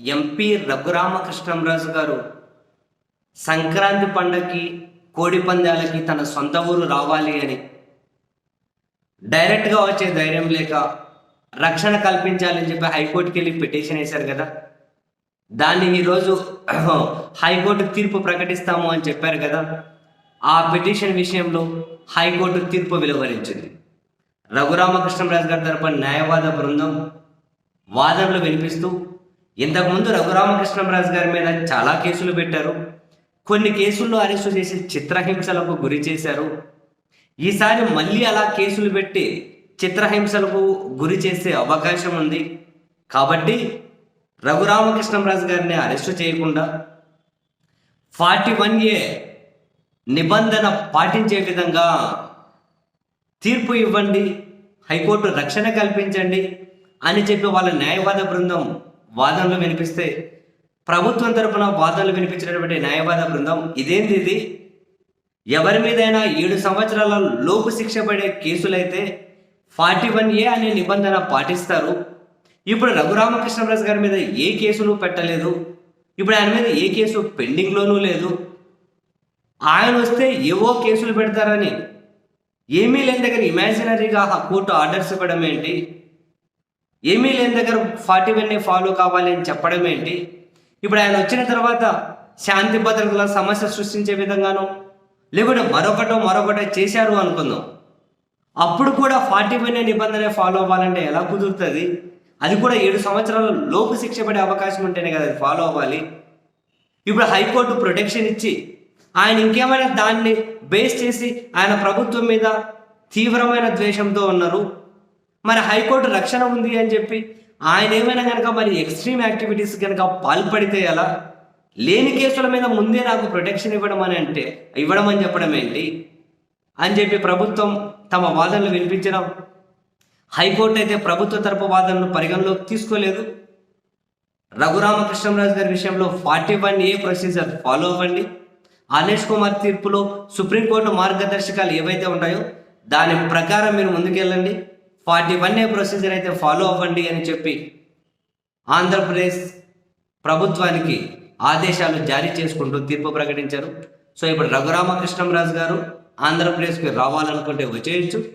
MP Raghurama Krishnam Raju గారు సంక్రాంతి పండగకి కోడి పందాలకి తన సొంత ఊరు రావాలి అని డైరెక్ట్గా వచ్చే ధైర్యం లేక రక్షణ కల్పించాలని చెప్పి హైకోర్టుకి వెళ్ళి పిటిషన్ వేశారు కదా. దాన్ని ఈరోజు హైకోర్టు తీర్పు ప్రకటిస్తాము అని చెప్పారు కదా. ఆ పిటిషన్ విషయంలో హైకోర్టు తీర్పు వెలువరించింది. రఘురామకృష్ణరాజు గారి తరపున న్యాయవాద బృందం వాదనలు వినిపిస్తూ ఇంతకుముందు రఘురామకృష్ణరాజు గారి మీద చాలా కేసులు పెట్టారు. కొన్ని కేసుల్లో అరెస్టు చేసి చిత్రహింసలకు గురి చేశారు. ఈసారి మళ్ళీ అలా కేసులు పెట్టి చిత్రహింసలకు గురి చేసే అవకాశం ఉంది. కాబట్టి రఘురామకృష్ణరాజు గారిని అరెస్టు చేయకుండా ఫార్టీ వన్ ఏ నిబంధన పాటించే విధంగా తీర్పు ఇవ్వండి హైకోర్టు రక్షణ కల్పించండి అని చెప్పి వాళ్ళ న్యాయవాద బృందం వాదనలు వినిపిస్తే ప్రభుత్వం తరపున వాదనలు వినిపించినటువంటి న్యాయవాద బృందం ఇదేంది ఇది? ఎవరి మీదైనా ఏడు సంవత్సరాల లోపు శిక్ష పడే కేసులైతే ఫార్టీ వన్ ఏ అనే నిబంధన పాటిస్తారు. ఇప్పుడు రఘురామకృష్ణరాజు గారి మీద ఏ కేసులు పెట్టలేదు? ఇప్పుడు ఆయన మీద ఏ కేసు పెండింగ్లోనూ లేదు. ఆయన వస్తే ఏవో కేసులు పెడతారని ఏమీ లేని దగ్గర ఇమాజినరీగా ఆ కోర్టు ఆర్డర్స్ ఇవ్వడం ఏంటి? ఏమీ లేని దగ్గర ఫార్టీ వన్ ఫాలో కావాలి అని చెప్పడం ఏంటి? ఇప్పుడు ఆయన వచ్చిన తర్వాత శాంతి భద్రతల సమస్య సృష్టించే విధంగానో లేకుంటే మరొకటో మరొకటో చేశారు అనుకుందాం. అప్పుడు కూడా ఫార్టీ వన్ నిబంధన ఫాలో అవ్వాలంటే ఎలా కుదురుతుంది? అది కూడా ఏడు సంవత్సరాల లోపు శిక్ష పడే అవకాశం ఉంటేనే కదా అది ఫాలో అవ్వాలి. ఇప్పుడు హైకోర్టు ప్రొటెక్షన్ ఇచ్చి ఆయన ఇంకేమైనా దాన్ని బేస్ చేసి ఆయన ప్రభుత్వం మీద తీవ్రమైన ద్వేషంతో ఉన్నారు. మరి హైకోర్టు రక్షణ ఉంది అని చెప్పి ఆయన ఏమైనా కనుక మరి ఎక్స్ట్రీమ్ యాక్టివిటీస్ కనుక పాల్పడితే ఎలా? లేని కేసుల మీద ముందే నాకు ప్రొటెక్షన్ ఇవ్వడం అని అంటే ఇవ్వడం అని చెప్పడం ఏంటి? అని చెప్పి ప్రభుత్వం తమ వాదనలు వినిపించడం. హైకోర్టు అయితే ప్రభుత్వ తరపు వాదనలు పరిగణలోకి తీసుకోలేదు. రఘురామకృష్ణరాజు గారి విషయంలో forty one A procedure follow అవ్వండి. అనేష్ కుమార్ తీర్పులో సుప్రీంకోర్టు మార్గదర్శకాలు ఏవైతే ఉన్నాయో దాని ప్రకారం మీరు ముందుకెళ్ళండి. ఫార్టీ వన్ ఏ ప్రొసీజర్ అయితే ఫాలో అవ్వండి అని చెప్పి ఆంధ్రప్రదేశ్ ప్రభుత్వానికి ఆదేశాలు జారీ చేసుకుంటూ తీర్పు ప్రకటించారు. సో ఇప్పుడు రఘురామకృష్ణరాజు గారు ఆంధ్రప్రదేశ్కి రావాలనుకుంటే వచ్చేయచ్చు.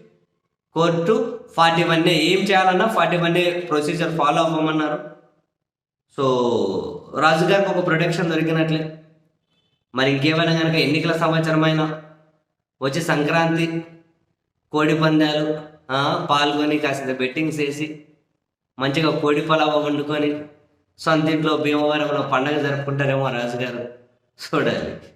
కోర్టు ఫార్టీ వన్ ఏం చేయాలన్నా ఫార్టీ వన్ ప్రొసీజర్ ఫాలో అవ్వమన్నారు. సో రాజుగారికి ఒక ప్రొటెక్షన్ దొరికినట్లే. మరి ఇంకేమైనా కనుక ఎన్నికల సంవత్సరమైనా వచ్చే సంక్రాంతి కోడి పందాలు పాల్గొని కాసింత బెట్టింగ్స్ వేసి మంచిగా కోడి పలావ వండుకొని సొంత ఇంట్లో భీమవరంలో పండగ జరుపుకుంటారేమో రాజుగారు. చూడాలి.